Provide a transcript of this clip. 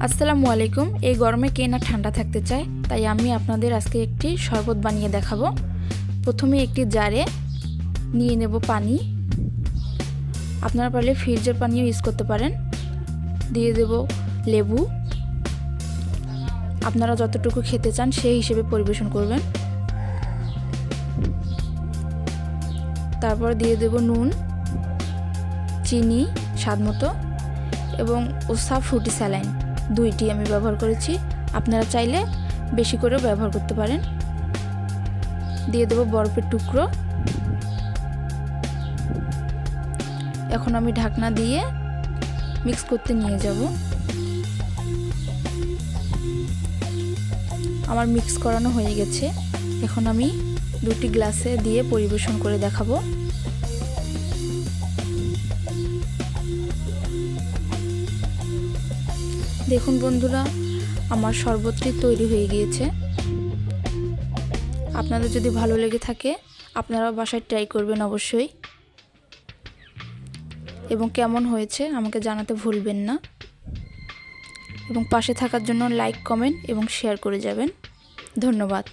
আসসালামু আলাইকুম। এই গরমে কে না ঠান্ডা থাকতে চায়, তাই আমি আপনাদের আজকে একটি শরবত বানিয়ে দেখাবো। প্রথমে একটি জারে নিয়ে নেব পানি। আপনারা পারলে ফ্রিজের পানিও ইউজ করতে পারেন। দিয়ে দেব লেবু। আপনারা যতটুকু খেতে চান সেই হিসেবে পরিবেশন করবেন। তারপর দিয়ে দেব নুন, চিনি, স্বাদ মতো এবং ওসা ফ্রুটি স্যালাইন। দুইটি আমি ব্যবহার করেছি। আপনারা চাইলে বেশি করেও ব্যবহার করতে পারেন। দিয়ে দেবো বরফের টুকরো। এখন আমি ঢাকনা দিয়ে মিক্স করতে নিয়ে যাব। আমার মিক্স করানো হয়ে গেছে। এখন আমি দুটি গ্লাসে দিয়ে পরিবেশন করে দেখাবো। দেখুন বন্ধুরা, আমার শরবতটি তৈরি হয়ে গিয়েছে। আপনাদের যদি ভালো লেগে থাকে আপনারা বাসায় ট্রাই করবেন অবশ্যই। এবং কেমন হয়েছে আমাকে জানাতে ভুলবেন না। এবং পাশে থাকার জন্য লাইক, কমেন্ট এবং শেয়ার করে যাবেন। ধন্যবাদ।